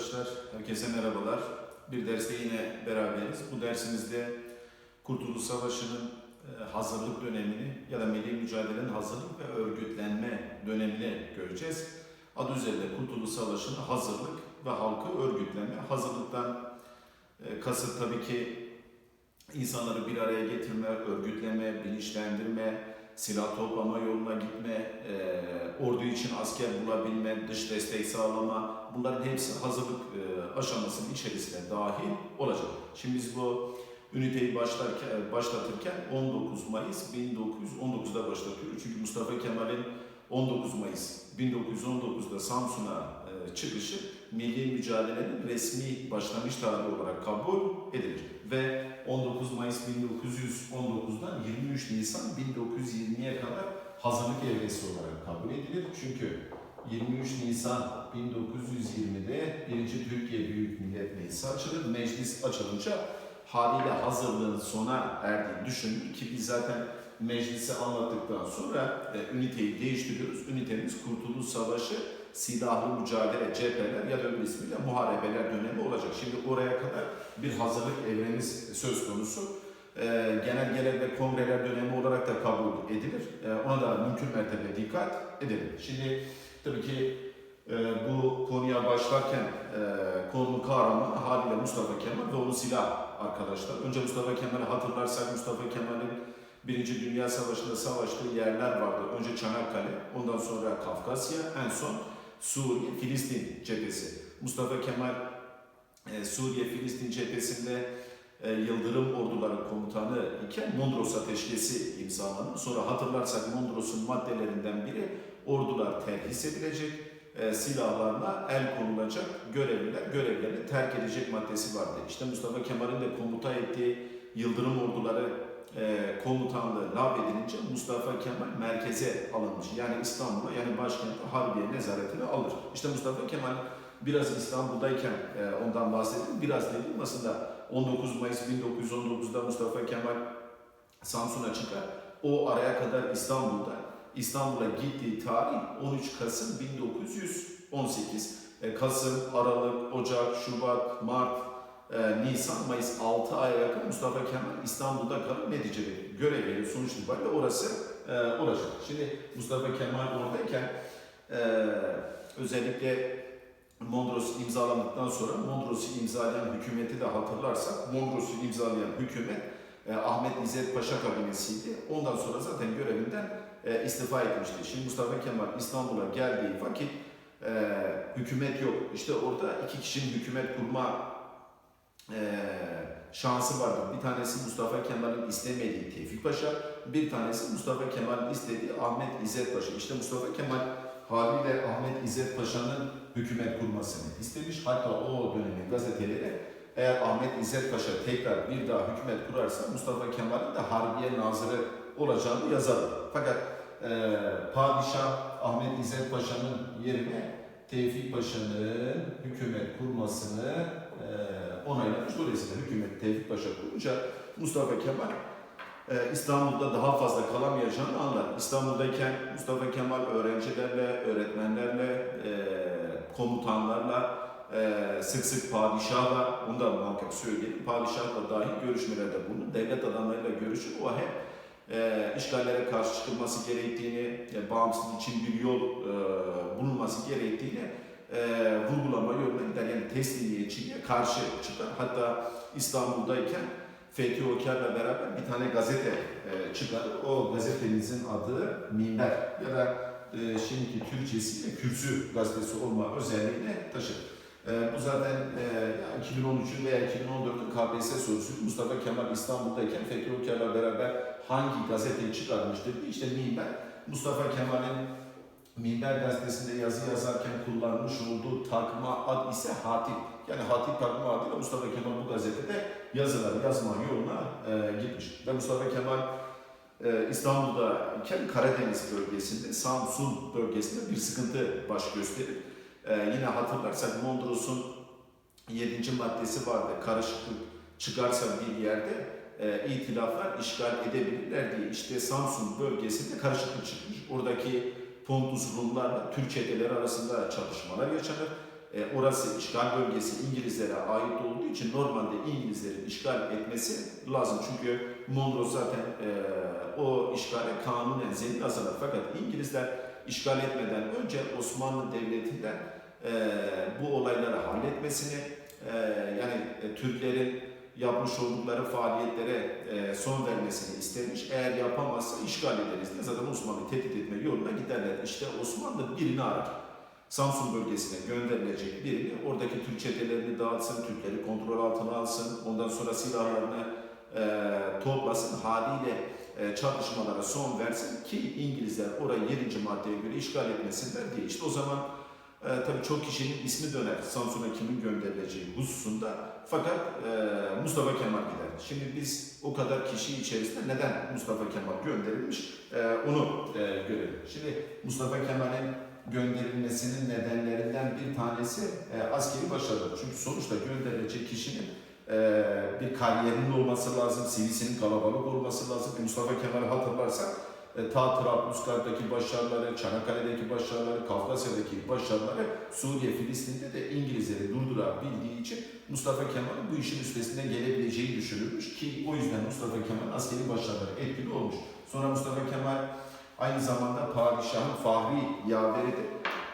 arkadaşlar, herkese merhabalar. Bir derste yine beraberiz. Bu dersimizde Kurtuluş Savaşı'nın e, hazırlık dönemini ya da milli mücadelenin hazırlık ve örgütlenme dönemini göreceğiz. Adı üzerinde Kurtuluş Savaşı'nın hazırlık ve halkı örgütlenme. Hazırlıktan e, kasıt tabii ki insanları bir araya getirme, örgütleme, bilinçlendirme, silah toplama yoluna gitme, e, ordu için asker bulabilme, dış destek sağlama, bunların hepsi hazırlık e, aşamasının içerisine dahil olacak. Şimdi biz bu üniteyi başlarken, başlatırken 19 Mayıs 1919'da başlatıyoruz. Çünkü Mustafa Kemal'in 19 Mayıs 1919'da Samsun'a e, çıkışı milli mücadelenin resmi başlangıç tarihi olarak kabul edilir. Ve 19 Mayıs 1919'dan 23 Nisan 1920'ye kadar hazırlık evresi olarak kabul edilir. Çünkü 23 Nisan 1920'de 1. Türkiye Büyük Millet Meclisi açılır. Meclis açılınca haliyle hazırlığın sona erdiğini düşünülür ki biz zaten meclisi anlattıktan sonra e, üniteyi değiştiriyoruz. Ünitemiz Kurtuluş Savaşı silahlı mücadele cepheler ya da öbür ismiyle muharebeler dönemi olacak. Şimdi oraya kadar bir hazırlık evremiz söz konusu. Ee, genelgeler ve kongreler dönemi olarak da kabul edilir. Ee, ona da mümkün mertebe dikkat edelim. Şimdi tabii ki e, bu konuya başlarken e, konunun kahramanı haliyle Mustafa Kemal ve onun silah arkadaşlar. Önce Mustafa Kemal'i hatırlarsak Mustafa Kemal'in Birinci Dünya Savaşı'nda savaştığı yerler vardı. Önce Çanakkale, ondan sonra Kafkasya, en son Suriye, Filistin cephesi. Mustafa Kemal e, Suriye, Filistin cephesinde e, Yıldırım orduları komutanı iken Mondros Ateşkesi imzalandı. Sonra hatırlarsak Mondros'un maddelerinden biri ordular terhis edilecek, e, silahlarla el konulacak, görevliler görevlerini terk edecek maddesi vardı. İşte Mustafa Kemal'in de komuta ettiği Yıldırım orduları e, komutanlığı lağvedilince Mustafa Kemal merkeze alınmış. Yani İstanbul'a yani başkenti Harbiye nezaretine alır. İşte Mustafa Kemal biraz İstanbul'dayken e, ondan bahsedeyim. Biraz dedim aslında 19 Mayıs 1919'da Mustafa Kemal Samsun'a çıkar. O araya kadar İstanbul'da. İstanbul'a gittiği tarih 13 Kasım 1918. E, Kasım, Aralık, Ocak, Şubat, Mart, e, Nisan, Mayıs 6 aya yakın Mustafa Kemal İstanbul'da kalıp neticede görev veriyor sonuç itibariyle orası e, olacak. Şimdi Mustafa Kemal oradayken e, özellikle Mondros imzalandıktan sonra Mondros'u imzalayan hükümeti de hatırlarsak Mondros'u imzalayan hükümet e, Ahmet İzzet Paşa kabinesiydi. Ondan sonra zaten görevinden e, istifa etmişti. Şimdi Mustafa Kemal İstanbul'a geldiği vakit e, hükümet yok. İşte orada iki kişinin hükümet kurma e, şansı vardı. Bir tanesi Mustafa Kemal'in istemediği Tevfik Paşa, bir tanesi Mustafa Kemal'in istediği Ahmet İzzet Paşa. İşte Mustafa Kemal haliyle Ahmet İzzet Paşa'nın hükümet kurmasını istemiş. Hatta o dönemin gazeteleri eğer Ahmet İzzet Paşa tekrar bir daha hükümet kurarsa Mustafa Kemal'in de Harbiye Nazırı olacağını yazardı. Fakat e, Padişah Ahmet İzzet Paşa'nın yerine Tevfik Paşa'nın hükümet kurmasını e, onaylamış. Dolayısıyla hükümet Tevfik Paşa kurunca Mustafa Kemal e, İstanbul'da daha fazla kalamayacağını anlar. İstanbul'dayken Mustafa Kemal öğrencilerle, öğretmenlerle, e, komutanlarla, e, sık sık padişahla, onu da muhakkak söyleyelim, padişahla dahi görüşmelerde bulunur. Devlet adamlarıyla görüşür. O hep işgallere karşı çıkılması gerektiğini, bağımsızlık için bir yol bulunması gerektiğini e, vurgulama yoluna gider. Yani teslimiyetçiliğe karşı çıkar. Hatta İstanbul'dayken Fethi Okar'la beraber bir tane gazete e, çıkarır. O gazetemizin adı Minber ya da e, şimdiki Türkçesiyle Kürsü gazetesi olma özelliğini taşır. E, bu zaten e, 2013'ün veya 2014'ün KPSS sorusu. Mustafa Kemal İstanbul'dayken Fethi Okar'la beraber hangi gazeteyi çıkarmıştır? İşte Minber. Mustafa Kemal'in Minber gazetesinde yazı yazarken kullanmış olduğu takma ad ise Hatip. Yani Hatip takma adıyla Mustafa Kemal bu gazetede yazılar yazma yoluna e, gitmiş. Ve Mustafa Kemal e, İstanbul'da iken Karadeniz bölgesinde, Samsun bölgesinde bir sıkıntı baş gösterir. E, yine hatırlarsak Mondros'un 7. maddesi vardı. Karışıklık çıkarsa bir yerde e, itilaflar işgal edebilirler diye. İşte Samsun bölgesinde karışıklık çıkmış. Oradaki Pontus Rumlarla Türk çeteleri arasında çatışmalar yaşanır. e, orası işgal bölgesi İngilizlere ait olduğu için normalde İngilizlerin işgal etmesi lazım. Çünkü Monroe zaten e, o işgale kanunen zemin hazırlar. Fakat İngilizler işgal etmeden önce Osmanlı Devleti'nden e, bu olayları halletmesini e, yani e, Türklerin yapmış oldukları faaliyetlere e, son vermesini istemiş. Eğer yapamazsa işgal ederiz diye zaten Osmanlı tehdit etme yoluna giderler. İşte Osmanlı birini arar. Samsun bölgesine gönderilecek birini, oradaki Türk çetelerini dağıtsın, Türkleri kontrol altına alsın, ondan sonra silahlarını e, toplasın, haliyle e, çatışmalara son versin ki İngilizler orayı 7. maddeye göre işgal etmesinler diye. İşte o zaman e, tabii çok kişinin ismi döner Samsun'a kimin gönderileceği hususunda. Fakat e, Mustafa Kemal gider. Şimdi biz o kadar kişi içerisinde neden Mustafa Kemal gönderilmiş e, onu e, görelim. Şimdi Mustafa Kemal'in gönderilmesinin nedenlerinden bir tanesi e, askeri başarıdır. Çünkü sonuçta gönderilecek kişinin e, bir kariyerinin olması lazım, CV'sinin kalabalık olması lazım. E, Mustafa Kemal'i hatırlarsak ta Trablusgarp'taki başarıları, Çanakkale'deki başarıları, Kafkasya'daki başarıları Suriye, Filistin'de de İngilizleri durdurabildiği için Mustafa Kemal'in bu işin üstesinden gelebileceği düşünülmüş ki o yüzden Mustafa Kemal askeri başarıları etkili olmuş. Sonra Mustafa Kemal aynı zamanda padişahın fahri yaveridir.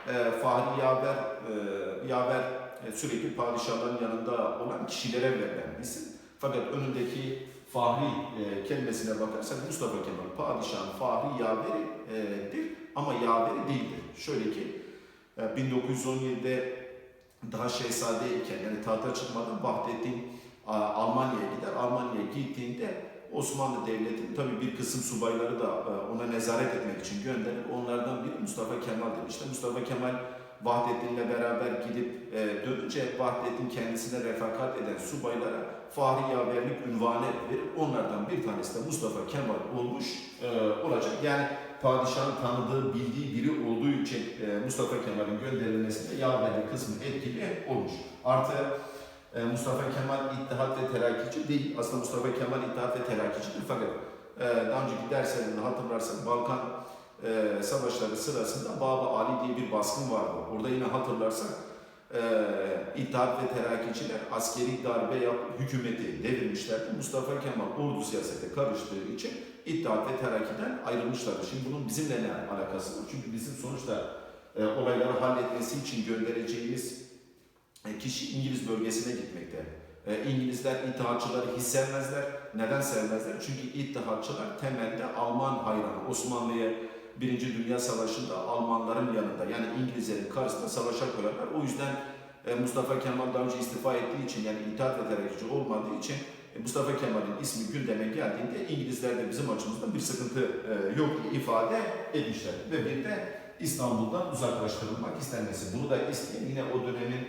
E, fahri yaver, e, yaver e, sürekli padişahların yanında olan kişilere verilen isim. Fakat önündeki fahri e, kelimesine bakarsak Mustafa Kemal padişahın fahri yaveridir ama yaveri değildir. Şöyle ki e, 1917'de daha şehzadeyken yani tahta çıkmadan Vahdettin Almanya'ya gider. Almanya'ya gittiğinde Osmanlı Devleti'nin tabii bir kısım subayları da e, ona nezaret etmek için gönderir. Onlardan biri Mustafa Kemal'dir. İşte Mustafa Kemal Vahdettin'le beraber gidip e, dönünce Vahdettin kendisine refakat eden subaylara Fahri Yaverlik ünvanı verir. Onlardan bir tanesi de Mustafa Kemal olmuş e, olacak. Yani padişahın tanıdığı, bildiği biri olduğu için e, Mustafa Kemal'in gönderilmesinde yaverlik kısmı etkili olmuş. Artı e, Mustafa Kemal İttihat ve Terakkici değil. Aslında Mustafa Kemal İttihat ve Terakkicidir fakat e, daha önceki derslerinde hatırlarsak Balkan e, savaşları sırasında Baba Ali diye bir baskın vardı. Orada yine hatırlarsak e, İttihat ve Terakkiciler askeri darbe yapıp hükümeti devirmişlerdi. Mustafa Kemal ordu siyasete karıştığı için İttihat ve Terakki'den ayrılmışlardı. Şimdi bunun bizimle ne alakası var? Çünkü bizim sonuçta e, olayları halletmesi için göndereceğimiz e, kişi İngiliz bölgesine gitmekte. E, İngilizler İttihatçıları hiç sevmezler. Neden sevmezler? Çünkü İttihatçılar temelde Alman hayranı. Osmanlı'ya Birinci Dünya Savaşı'nda Almanların yanında yani İngilizlerin karşısında savaşa koyarlar. O yüzden e, Mustafa Kemal daha önce istifa ettiği için yani İttihat ve Terakkici olmadığı için e, Mustafa Kemal'in ismi gündeme geldiğinde İngilizler de bizim açımızdan bir sıkıntı e, yok diye ifade etmişler. Ve bir de İstanbul'dan uzaklaştırılmak istenmesi. Bunu da isteyen yine o dönemin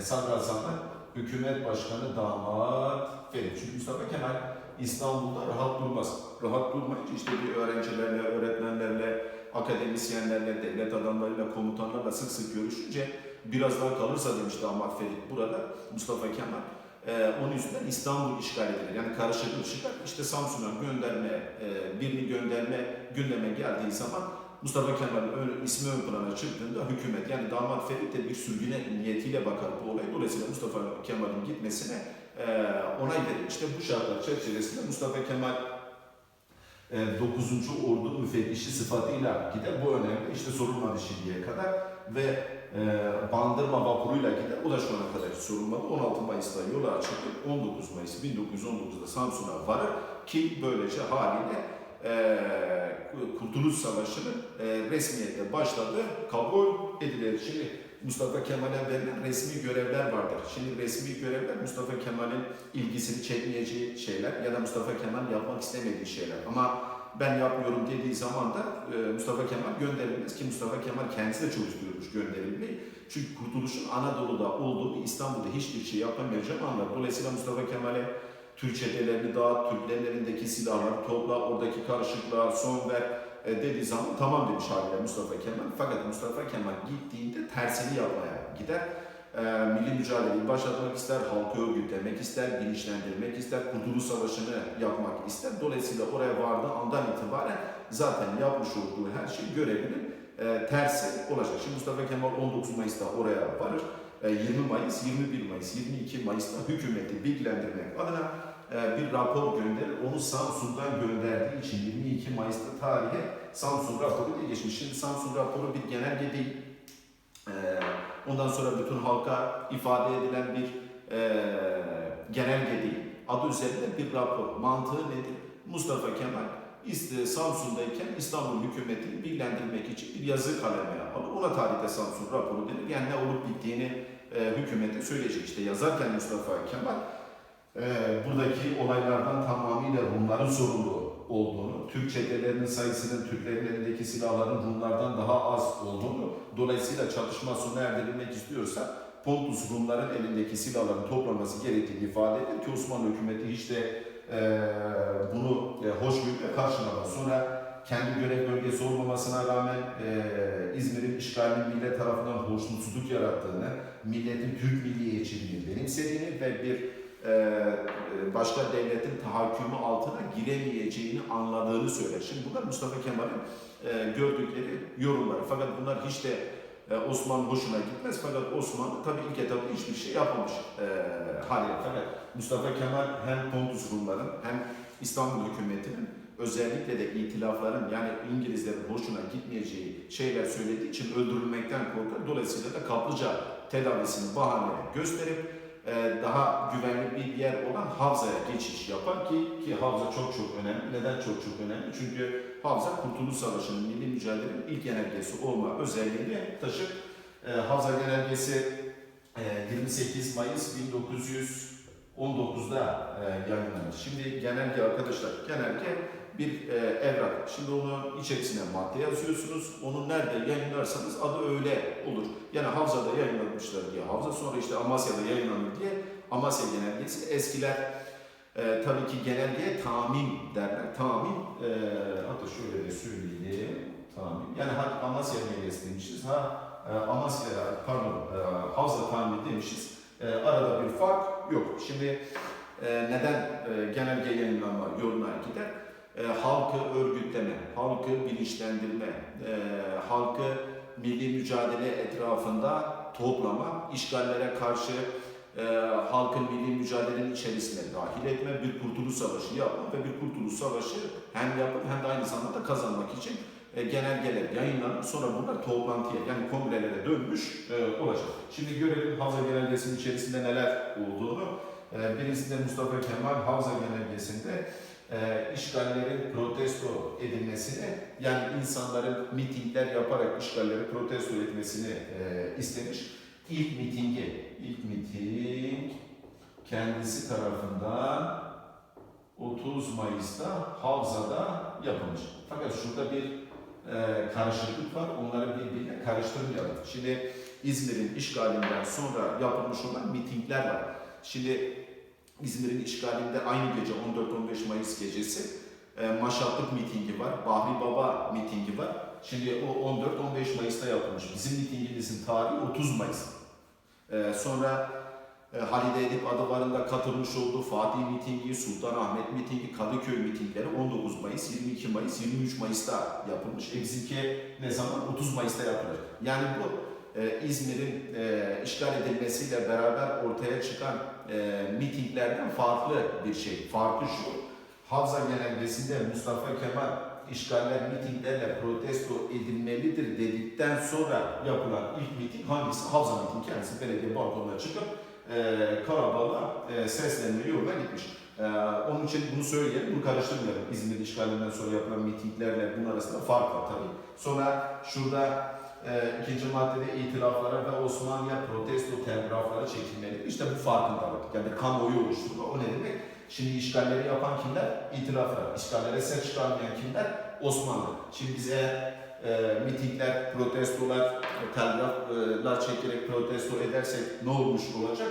sadrazamı hükümet başkanı damat Ferit. Çünkü Mustafa Kemal İstanbul'da rahat durmaz. Rahat durmayınca işte bir öğrencilerle, öğretmenlerle, akademisyenlerle, devlet adamlarıyla, komutanlarla sık sık görüşünce biraz daha kalırsa demiş damat Ferit burada Mustafa Kemal. Ee, onun yüzünden İstanbul işgal edilir. Yani karışıklık çıkar. İşte Samsun'a gönderme, e, birini gönderme gündeme geldiği zaman Mustafa Kemal'in ön, ismi ön plana çıktığında hükümet yani damat Ferit de bir sürgüne niyetiyle bakar bu olay. Dolayısıyla Mustafa Kemal'in gitmesine e, onay verir. İşte bu şartlar çerçevesinde Mustafa Kemal e, 9. Ordu müfettişi sıfatıyla gider. Bu önemli. İşte sorulmadı şimdiye kadar ve e, Bandırma vapuruyla gider. O da şu ana kadar hiç sorulmadı. 16 Mayıs'ta yola açılır. 19 Mayıs 1919'da Samsun'a varır ki böylece haliyle e, Kurtuluş Savaşı'nın e, resmiyette başladığı kabul edilir. Şimdi Mustafa Kemal'e verilen resmi görevler vardır. Şimdi resmi görevler Mustafa Kemal'in ilgisini çekmeyeceği şeyler ya da Mustafa Kemal yapmak istemediği şeyler. Ama ben yapmıyorum dediği zaman da e, Mustafa Kemal gönderilmez ki Mustafa Kemal kendisi de çok istiyormuş gönderilmeyi. Çünkü Kurtuluş'un Anadolu'da olduğu İstanbul'da hiçbir şey yapamayacağım anlar. Dolayısıyla Mustafa Kemal'e Türk çetelerini dağıt, Türklerin elindeki silahları topla, oradaki karışıklığa son ver e, dediği zaman tamam demiş haliyle Mustafa Kemal. Fakat Mustafa Kemal gittiğinde tersini yapmaya gider. E, milli mücadeleyi başlatmak ister, halkı örgütlemek ister, bilinçlendirmek ister, Kurtuluş Savaşı'nı yapmak ister. Dolayısıyla oraya vardığı andan itibaren zaten yapmış olduğu her şey görevinin e, tersi olacak. Şimdi Mustafa Kemal 19 Mayıs'ta oraya varır. E, 20 Mayıs, 21 Mayıs, 22 Mayıs'ta hükümeti bilgilendirmek adına e, bir rapor gönderir. Onu Samsun'dan gönderdiği için 22 Mayıs'ta tarihe Samsun raporu diye geçmiş. Şimdi Samsun raporu bir genelge değil. E, ondan sonra bütün halka ifade edilen bir e, genelge değil. Adı üzerinde bir rapor. Mantığı nedir? Mustafa Kemal Samsun'dayken İstanbul hükümetini bilgilendirmek için bir yazı kaleme alır. Ona tarihte Samsun raporu denir. Yani ne olup bittiğini e, hükümete söyleyecek. İşte yazarken Mustafa Kemal e, buradaki olaylardan tamamıyla Rumların sorumlu olduğunu, Türk çetelerinin sayısının Türklerin elindeki silahların Rumlardan daha az olduğunu, dolayısıyla çatışma sona erdirilmek istiyorsa Pontus Rumların elindeki silahların toplaması gerektiğini ifade eder ki Osmanlı hükümeti hiç de e, bunu e, hoşgörüyle karşılamaz. Sonra kendi görev bölgesi olmamasına rağmen e, İzmir'in işgalinin millet tarafından hoşnutsuzluk yarattığını, milletin Türk milliyetçiliğini benimsediğini ve bir başka devletin tahakkümü altına giremeyeceğini anladığını söyler. Şimdi bunlar Mustafa Kemal'in e, gördükleri yorumları. Fakat bunlar hiç de e, Osmanlı hoşuna gitmez. Fakat Osmanlı tabii ilk etapta hiçbir şey yapmamış e, haliyle. Fakat Mustafa Kemal hem Pontus Rumların hem İstanbul hükümetinin özellikle de itilafların yani İngilizlerin hoşuna gitmeyeceği şeyler söylediği için öldürülmekten korkar. Dolayısıyla da kaplıca tedavisini bahane gösterip e, daha güvenli bir yer olan Havza'ya geçiş yapar ki ki Havza çok çok önemli. Neden çok çok önemli? Çünkü Havza Kurtuluş Savaşı'nın milli mücadelenin ilk genelgesi olma özelliğini taşır. E, Havza genelgesi e, 28 Mayıs 1919'da e, yayınlanır. Şimdi genelge arkadaşlar, genelge bir e, evrak. Şimdi onu içerisine madde yazıyorsunuz. Onu nerede yayınlarsanız adı öyle olur. Yani Havza'da yayınlanmışlar diye Havza, sonra işte Amasya'da yayınlanır diye Amasya genelgesi. Eskiler e, tabii ki genelgeye tamim derler. Tamim, e, hatta şöyle de söyleyeyim. Tamim. Yani ha, Amasya genelgesi demişiz. Ha, e, Amasya, pardon, e, Havza tamim demişiz. E, arada bir fark yok. Şimdi e, neden e, genelge yayınlanma yoluna gider? E, halkı örgütleme, halkı bilinçlendirme, e, halkı milli mücadele etrafında toplama, işgallere karşı e, halkın milli mücadelenin içerisine dahil etme, bir kurtuluş savaşı yapma ve bir kurtuluş savaşı hem yapıp hem de aynı zamanda kazanmak için e, genelgeler yayınlanıp sonra bunlar toplantıya yani kongrelere dönmüş e, olacak. Şimdi görelim Havza Genelgesi'nin içerisinde neler olduğunu. E, birincisinde Mustafa Kemal Havza Genelgesi'nde e, işgallerin protesto edilmesini yani insanların mitingler yaparak işgalleri protesto etmesini e, istemiş. İlk mitingi, ilk miting kendisi tarafından 30 Mayıs'ta Havza'da yapılmış. Fakat şurada bir e, karışıklık var. Onları birbirine karıştırmayalım. Şimdi İzmir'in işgalinden sonra yapılmış olan mitingler var. Şimdi İzmir'in işgalinde aynı gece 14-15 Mayıs gecesi e, maşatlık mitingi var, Bahri Baba mitingi var. Şimdi o 14-15 Mayıs'ta yapılmış. Bizim mitingimizin tarihi 30 Mayıs. E, sonra e, Halide Edip Adıvarı'nda katılmış olduğu Fatih mitingi, Sultanahmet mitingi, Kadıköy mitingleri 19 Mayıs, 22 Mayıs, 23 Mayıs'ta yapılmış. E ne zaman? 30 Mayıs'ta yapılır. Yani bu e, İzmir'in e, işgal edilmesiyle beraber ortaya çıkan e, mitinglerden farklı bir şey. Farkı şu, Havza Genelgesi'nde Mustafa Kemal işgaller mitinglerle protesto edilmelidir dedikten sonra yapılan ilk miting hangisi? Havza miting kendisi belediye balkonuna çıkıp e, Karabağ'a e, seslenme yoluna gitmiş. E, onun için bunu söyleyelim, bunu karıştırmayalım. İzmir işgalinden sonra yapılan mitinglerle bunun arasında fark var tabii. Sonra şurada e, ikinci maddede itiraflara ve Osmanlı'ya protesto telgrafları çekilmelidir. İşte bu farkındalık. Yani kamuoyu oluşturma. O ne demek? Şimdi işgalleri yapan kimler? İtiraflar. İşgallere ses çıkarmayan kimler? Osmanlı. Şimdi bize e, mitingler, protestolar, telgraflar çekerek protesto edersek ne olmuş olacak?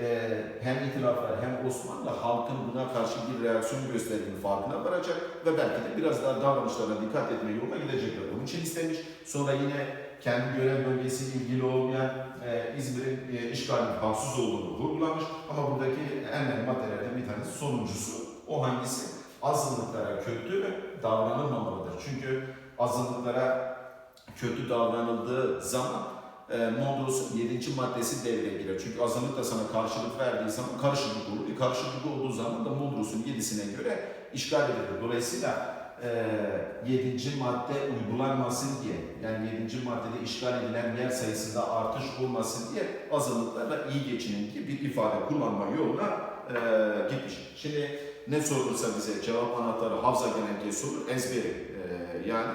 E, hem itiraflar hem Osmanlı halkın buna karşı bir reaksiyon gösterdiğini farkına varacak ve belki de biraz daha davranışlarına dikkat etme yoluna gidecekler. Bunun için istemiş. Sonra yine kendi görev bölgesiyle ilgili olmayan e, İzmir'in e, işgalinin bağımsız olduğunu vurgulamış. Ama buradaki en maddelerden bir tanesi sonuncusu. O hangisi? Azınlıklara kötü davranılmamalıdır. Çünkü azınlıklara kötü davranıldığı zaman e, Mondros'un 7. maddesi devreye girer. Çünkü azınlık da sana karşılık verdiği zaman karışıklık olur. E, karışıklık olduğu zaman da Mondros'un 7'sine göre işgal edilir. Dolayısıyla e, 7. madde uygulanmasın diye, yani 7. maddede işgal edilen yer sayısında artış olmasın diye azınlıklarla iyi geçinin gibi bir ifade kullanma yoluna e, gitmiş. Şimdi ne sorulursa bize cevap anahtarı hafıza genelgesi olur, ezberi. E, yani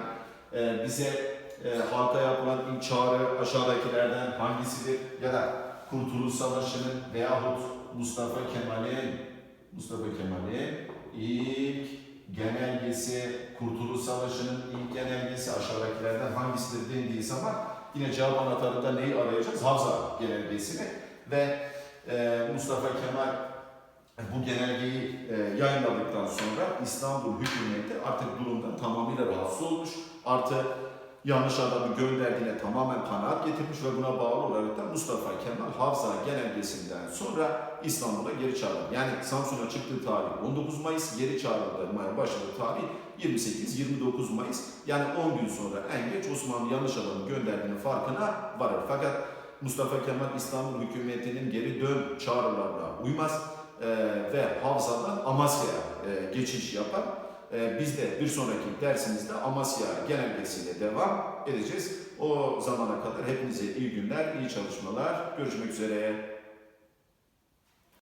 e, bize e, halka yapılan ilk çağrı aşağıdakilerden hangisidir ya da Kurtuluş Savaşı'nın veyahut Mustafa Kemal'in Mustafa Kemal'in ilk genelgesi, Kurtuluş Savaşı'nın ilk genelgesi aşağıdakilerden hangisidir dendiği zaman yine cevap anahtarında neyi arayacağız? Havza genelgesini ve e, Mustafa Kemal bu genelgeyi e, yayınladıktan sonra İstanbul hükümeti artık durumdan tamamıyla rahatsız olmuş. Artı yanlış adamı gönderdiğine tamamen kanaat getirmiş ve buna bağlı olarak da Mustafa Kemal Havza genelgesinden sonra İstanbul'a geri çağrıldı. Yani Samsun'a çıktığı tarih 19 Mayıs, geri çağrılmaya başladığı tarih 28-29 Mayıs. Yani 10 gün sonra en geç Osmanlı yanlış adamı gönderdiğinin farkına varır. Fakat Mustafa Kemal İstanbul hükümetinin geri dön çağrılarına uymaz e, ve Havza'dan Amasya'ya e, geçiş yapar. E, biz de bir sonraki dersimizde Amasya genelgesiyle devam edeceğiz. O zamana kadar hepinize iyi günler, iyi çalışmalar. Görüşmek üzere.